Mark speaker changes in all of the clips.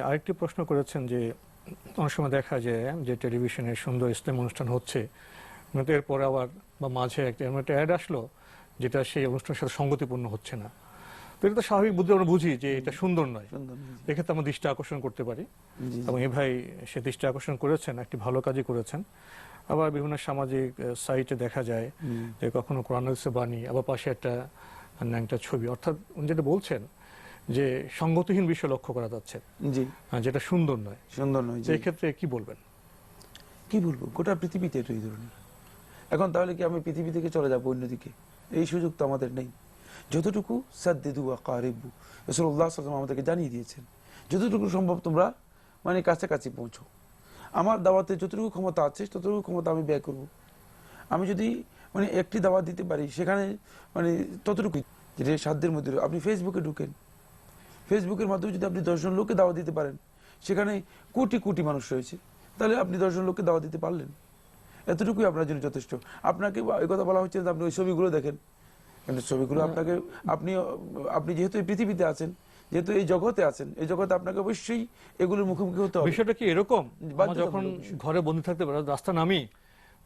Speaker 1: আরেকটি প্রশ্ন করেছেন যে অনেক সময় দেখা যায় যে টেলিভিশনে সুন্দর ইসলাম অনুষ্ঠান হচ্ছে কিন্তু এরপরে আবার বা মাঝে একটা এমন একটা অ্যাড আসলো যেটা সেই অনুষ্ঠানের সাথে সঙ্গতিপূর্ণ হচ্ছে না। তো এটা তো স্বাভাবিক বুদ্ধি আমরা বুঝি যে এটা সুন্দর নয়। এক্ষেত্রে আমরা দৃষ্টি আকর্ষণ করতে পারি। এবং এই ভাই সে দৃষ্টি আকর্ষণ করেছেন একটি ভালো কাজই করেছেন। আবার বিভিন্ন সামাজিক সাইটে দেখা যায় যে কখনো কোরআন বাণী আবার পাশে একটা একটা ছবি। অর্থাৎ উনি যেটা বলছেন যে সঙ্গতিহীন বিষয় লক্ষ্য করা যাচ্ছে।
Speaker 2: জি।
Speaker 1: যেটা সুন্দর নয়।
Speaker 2: সুন্দর নয়
Speaker 1: সেই ক্ষেত্রে কি বলবেন?
Speaker 2: কি বলব? গোটা পৃথিবীতে এই ধরনের। এখন তাহলে কি আমি পৃথিবী থেকে চলে যাব অন্যদিকে এই সুযোগ তো আমাদের নেই। যতটুকু সাদ্দিদু আকারিবু রসুল্লাহ সাল্লাম আমাদেরকে জানিয়ে দিয়েছেন যতটুকু সম্ভব তোমরা মানে কাছাকাছি পৌঁছো। আমার দাওয়াতে যতটুকু ক্ষমতা আছে ততটুকু ক্ষমতা আমি ব্যয় করব। আমি যদি মানে একটি দাওয়াত দিতে পারি সেখানে মানে ততটুকু যেটা সাধ্যের মধ্যে আপনি ফেসবুকে ঢুকেন ফেসবুকের মাধ্যমে যদি আপনি দশজন লোককে দাওয়া দিতে পারেন সেখানে কোটি কোটি মানুষ রয়েছে তাহলে আপনি দশজন লোককে দাওয়া দিতে পারলেন। এতটুকুই আপনার জন্য যথেষ্ট। আপনাকে এই কথা বলা হচ্ছে যে আপনি ওই ছবিগুলো দেখেন। কিন্তু ছবিগুলো আপনাকে আপনি আপনি যেহেতু এই পৃথিবীতে আছেন যেহেতু এই জগতে আছেন এই জগতে আপনাকে অবশ্যই এগুলোর মুখোমুখি হতে হবে।
Speaker 1: বিষয়টা কি এরকম? যখন ঘরে বন্দি থাকতে পারে রাস্তা নামি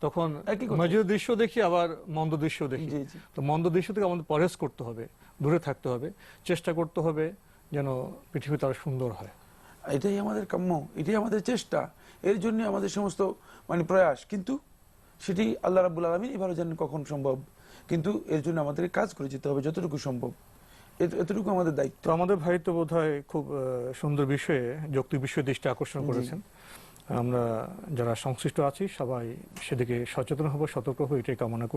Speaker 1: তখন
Speaker 2: একই কথা।
Speaker 1: দৃশ্য দেখি আবার মন্দ দৃশ্য দেখি। তো মন্দ দৃশ্য থেকে আমাদের পরহেজ করতে হবে দূরে থাকতে হবে চেষ্টা করতে হবে। যেন পৃথিবীতে আরও সুন্দর হয়।
Speaker 2: এটাই আমাদের কাম্য এটাই আমাদের চেষ্টা। এর জন্য আমাদের সমস্ত মানে প্রয়াস। কিন্তু সেটি আল্লাহ রাবুল আলমিন ভালো জানেন কখন সম্ভব। কিন্তু এর জন্য আমাদের কাজ করে যেতে হবে যতটুকু সম্ভব। এত- এতটুকু আমাদের দায়িত্ব।
Speaker 1: আমাদের ভাই তো বোধ খুব সুন্দর বিষয়ে যৌক্তিক বিষয়ে দৃষ্টি আকর্ষণ করেছেন। আমরা যারা সংশ্লিষ্ট আছি সবাই সেদিকে সচেতন হব সতর্ক হব এটাই কামনা করি।